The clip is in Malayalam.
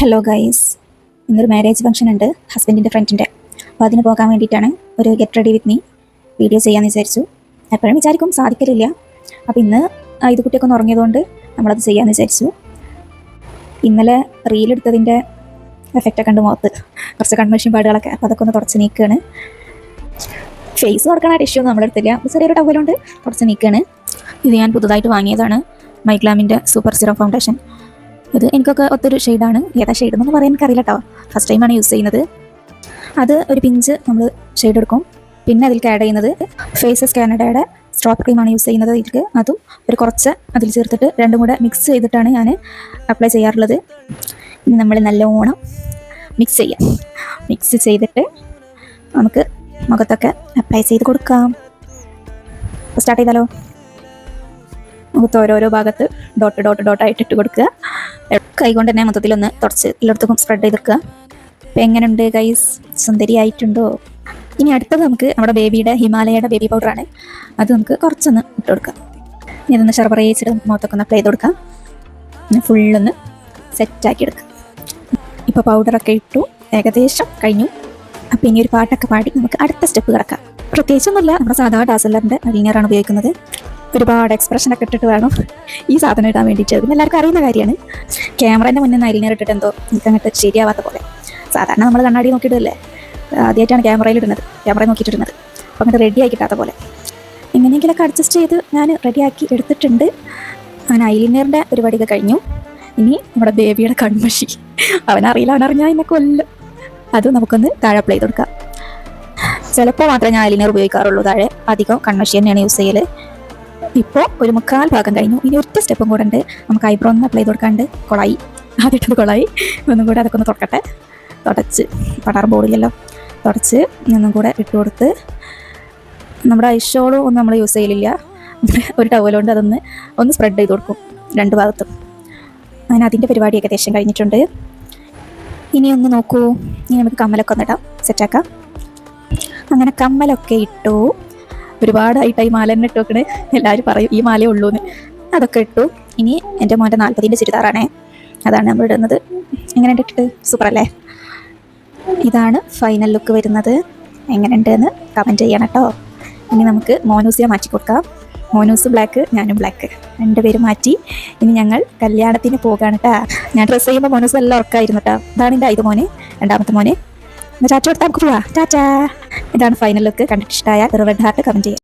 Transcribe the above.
ഹലോ ഗൈസ് ഇന്നൊരു മാരേജ് ഫംഗ്ഷൻ ഉണ്ട് ഹസ്ബൻഡിന്റെ ഫ്രണ്ടിന്റെ അപ്പോൾ അതിന് പോകാൻ വേണ്ടിയിട്ടാണ് ഒരു get ready with me video ചെയ്യാമെന്ന് വിചാരിച്ചു. എപ്പോഴും വിചാരിക്കും സാധിക്കലില്ല. അപ്പോൾ ഇന്ന് ഇത് കുട്ടിയൊക്കെ ഒന്ന് ഉറങ്ങിയതുകൊണ്ട് നമ്മളത് ചെയ്യാമെന്ന് വിചാരിച്ചു. ഇന്നലെ റീലെടുത്തതിന്റെ എഫക്റ്റ് ഒക്കെ ഉണ്ട് മുഖത്ത്. കുറച്ച് കൺവെൻഷൻ പാടുകളൊക്കെ. അപ്പോൾ അതൊക്കെ ഒന്ന് തുടച്ച് നീക്കുകയാണ് ഫേസ് തുറക്കണ ടിഷ്യൂ ഒന്നും നമ്മളെടുത്തില്ല. ചെറിയൊരു ടവലുണ്ട് തുടച്ച് നീക്കുകയാണ് ഇത് ഞാൻ പുതുതായിട്ട് വാങ്ങിയതാണ്. മൈഗ്ലാമിന്റെ സൂപ്പർ സിറോ ഫൗണ്ടേഷൻ ഇത് എനിക്കൊക്കെ ഒത്തൊരു ഷെയ്ഡാണ് ഏതാ ഷെയ്ഡ് എന്നൊന്നും പറയാൻ എനിക്കറിയില്ല കേട്ടോ ഫസ്റ്റ് ടൈമാണ് യൂസ് ചെയ്യുന്നത്. അത് ഒരു പിഞ്ച് നമ്മൾ ഷെയ്ഡ് എടുക്കും. പിന്നെ അതിൽ ആഡ് ചെയ്യുന്നത് ഫേസസ് കാനഡയുടെ സ്ട്രോപ്പ് ക്രീമാണ് യൂസ് ചെയ്യുന്നത് ഇതിലേക്ക്. അതും ഒരു കുറച്ച് അതിൽ ചേർത്തിട്ട് രണ്ടും കൂടെ മിക്സ് ചെയ്തിട്ടാണ് ഞാൻ അപ്ലൈ ചെയ്യാറുള്ളത്. ഇനി നമ്മൾ നല്ലോണം മിക്സ് ചെയ്യാം. മിക്സ് ചെയ്തിട്ട് നമുക്ക് മുഖത്തൊക്കെ അപ്ലൈ ചെയ്ത് കൊടുക്കാം. സ്റ്റാർട്ട് ചെയ്താലോ? മുഖത്ത് ഓരോരോ ഭാഗത്ത് ഡോട്ട് ഡോട്ട് ഡോട്ടായിട്ട് ഇട്ട് കൊടുക്കുക. കൈ തന്നെ മൊത്തത്തിലൊന്ന് തുടച്ച് എല്ലായിടത്തും സ്പ്രെഡ് ചെയ്തെടുക്കുക അപ്പം എങ്ങനെയുണ്ട് ഗൈസ് സുന്ദരിയായിട്ടുണ്ടോ? ഇനി അടുത്തത് നമുക്ക് നമ്മുടെ ബേബിയുടെ ഹിമാലയയുടെ ബേബി പൗഡറാണ് അത് നമുക്ക് കുറച്ചൊന്ന് ഇട്ട് കൊടുക്കാം. ഇനി ഇതൊന്ന് ചെറുപറയിച്ചിട്ട് മുഖത്തൊക്കെ ഒന്ന് അപ്ലൈ ചെയ്ത് കൊടുക്കാം. ഫുള്ളൊന്ന് സെറ്റാക്കി എടുക്കാം. ഇപ്പോൾ പൗഡറൊക്കെ ഇട്ടു ഏകദേശം കഴിഞ്ഞു. അപ്പം ഇനി ഒരു പാട്ടൊക്കെ പാടി നമുക്ക് അടുത്ത സ്റ്റെപ്പ് കിടക്കാം. പ്രത്യേകിച്ചൊന്നുമില്ല നമ്മുടെ സാധാരണ ഡാസലറിന്റെ അലിനിയറാണ് ഉപയോഗിക്കുന്നത്. ഒരുപാട് എക്സ്പ്രഷനൊക്കെ ഇട്ടിട്ട് വേണം ഈ സാധനം ഇടാൻ വേണ്ടിയിട്ട്. പിന്നെ എല്ലാവർക്കും അറിയുന്ന കാര്യമാണ് ക്യാമറേന്റെ മുന്നിൽ നിന്ന് അരിഞ്ഞർ ഇട്ടിട്ട് എന്തോ എനിക്ക് ശരിയാവാത്ത പോലെ. സാധാരണ നമ്മൾ കണ്ണാടി നോക്കിയിട്ടില്ലേ ആദ്യമായിട്ടാണ് ക്യാമറയിൽ ഇടുന്നത് ക്യാമറ നോക്കിയിട്ടിടുന്നത് അപ്പോൾ അങ്ങോട്ട് റെഡി കിട്ടാത്ത പോലെ. എങ്ങനെയെങ്കിലൊക്കെ അഡ്ജസ്റ്റ് ചെയ്ത് ഞാൻ റെഡിയാക്കി എടുത്തിട്ടുണ്ട്. അങ്ങനെ ഐലിനറിന്റെ പരിപാടിയൊക്കെ കഴിഞ്ഞു. ഇനി നമ്മുടെ ബേബിയുടെ കൺമഷി. അവനറിയില്ല അവനറിഞ്ഞാൽ എന്നെ കൊല്ലും. അത് നമുക്കൊന്ന് താഴെ അപ്ലൈ ചെയ്ത് കൊടുക്കാം. ചിലപ്പോൾ മാത്രമേ ഞാൻ ഐലിനർ ഉപയോഗിക്കാറുള്ളൂ. താഴെ അധികം കൺമഷി തന്നെയാണ് യൂസ് ചെയ്യൽ ഇപ്പോൾ ഒരു മുക്കാൽ ഭാഗം കഴിഞ്ഞു. ഇനി ഒറ്റ സ്റ്റെപ്പും കൂടെ ഉണ്ട്. നമുക്ക് ഐബ്രോ ഒന്ന് അപ്ലൈ ചെയ്ത് കൊടുക്കാണ്ട് കൊളായി. ആദ്യമായിട്ടത് കൊളായി. ഒന്നും കൂടെ അതൊക്കെ ഒന്ന് തുടക്കട്ടെ. തുടച്ച്. പടാർ ബോർഡിലല്ലോ തുടച്ച് ഒന്നും കൂടെ ഇട്ട് കൊടുത്ത് നമ്മുടെ ഐഷോളും ഒന്നും നമ്മൾ യൂസ് ചെയ്യലില്ല. ഒരു ടവലുകൊണ്ട് അതൊന്ന് ഒന്ന് സ്പ്രെഡ് ചെയ്ത് കൊടുക്കും രണ്ട് ഭാഗത്തും. അങ്ങനെ അതിന്റെ പരിപാടി ഏകദേശം കഴിഞ്ഞിട്ടുണ്ട്. ഇനി ഒന്ന് നോക്കൂ. ഇനി നമുക്ക് കമ്മലൊക്കെ ഒന്ന് ഇടാം സെറ്റാക്കാം അങ്ങനെ കമ്മലൊക്കെ ഇട്ടു. ഒരുപാടായിട്ട് ഈ മാല തന്നെ ഇട്ട് വെക്കണേ എല്ലാവരും പറയും ഈ മാലയേ ഉള്ളൂ എന്ന് അതൊക്കെ ഇട്ടു. ഇനി എന്റെ മോന്റെ നാൽപ്പതിന്റെ ചുരിദാറാണേ. അതാണ് നമ്മൾ ഇടുന്നത്. എങ്ങനെ ഇട്ടിട്ട്? സൂപ്പർ അല്ലേ? ഇതാണ് ഫൈനൽ ലുക്ക് വരുന്നത്. എങ്ങനെയുണ്ട് എന്ന് കമന്റ് ചെയ്യണം കേട്ടോ. ഇനി നമുക്ക് മോനൂസിനെ മാറ്റി കൊടുക്കാം. മോനൂസ് ബ്ലാക്ക് ഞാനും ബ്ലാക്ക് രണ്ടുപേരും മാറ്റി. ഇനി ഞങ്ങൾ കല്യാണത്തിന് പോകാണ് കേട്ടോ. ഞാൻ ഡ്രസ്സ് ചെയ്യുമ്പോൾ മോനൂസ് എല്ലാം ഉറക്കായിരുന്നു കേട്ടോ. അതാണ് എന്റെ ഐത് മോനെ. രണ്ടാമത്തെ മോനെ. ടാറ്റ കൊടുത്താൽ നമുക്ക് പോവാം ചാച്ചാ ഇതാണ് ഫൈനൽ ലുക്ക് കണ്ടിട്ട് ഇഷ്ടമായ റെഡ് ഹാർട്ട് കമന്റ് ചെയ്യാം.